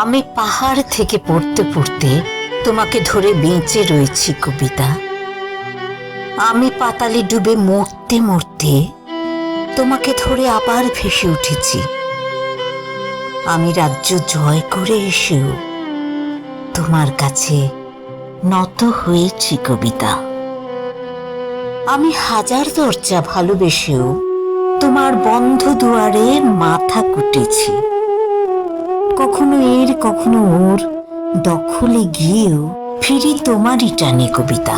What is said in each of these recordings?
আমি পাহাড় থেকে পড়তে পড়তে তোমাকে ধরে বেঁচে রয়েছি, কবিতা। আমি পাতালে ডুবে মরতে মরতে তোমাকে ধরে আবার ভেসে উঠেছি। আমি রাজ্য জয় করে এসেও তোমার কাছে নত হয়েছি, কবিতা। আমি হাজার দরজা ভালোবেসেও তোমার বন্ধ দুয়ারে মাথা কুটেছি। কখনো এর, কখনো ওর, দখলে গিয়েও ফিরি তোমারই টানে কবিতা।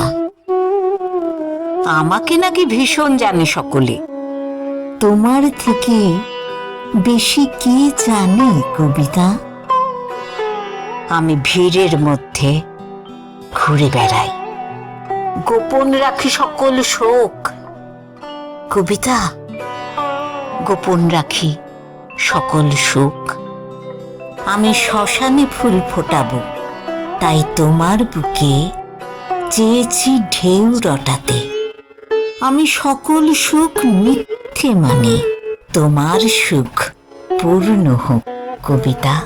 আমাকে নাকি ভীষণ জানে সকলে। তোমার থেকে বেশি কে জানে কবিতা? আমি ভিড়ের মধ্যে ঘুরে বেড়াই। গোপন রাখি সকল শোক। কবিতা, গোপন রাখি সকল সুখ। আমি শ্মশানে ফুল ফোটাবো। তাই তোমার বুকে চেয়েছি ঢেউ রটাতে। আমি সকল সুখ মিথ্যে মানে তোমার সুখ পূর্ণ হোক, কবিতা।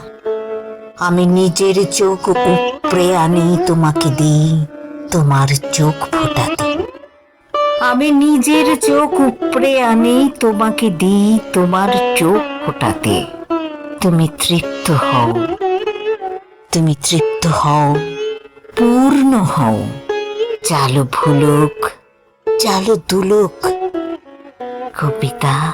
আমি নিজের চোখ উপড়ে আনি তোমাকে দিই, তোমার চোখ ফোটাতে। আমি নিজের চোখ উপড়ে আনি তোমাকে দিই, তোমার চোখ ফোটাতে। তুমি তৃপ্ত হও। তুমি তৃপ্ত হও পূর্ণ হও। চালো ভুলুক চালো দুলুক কবিতা।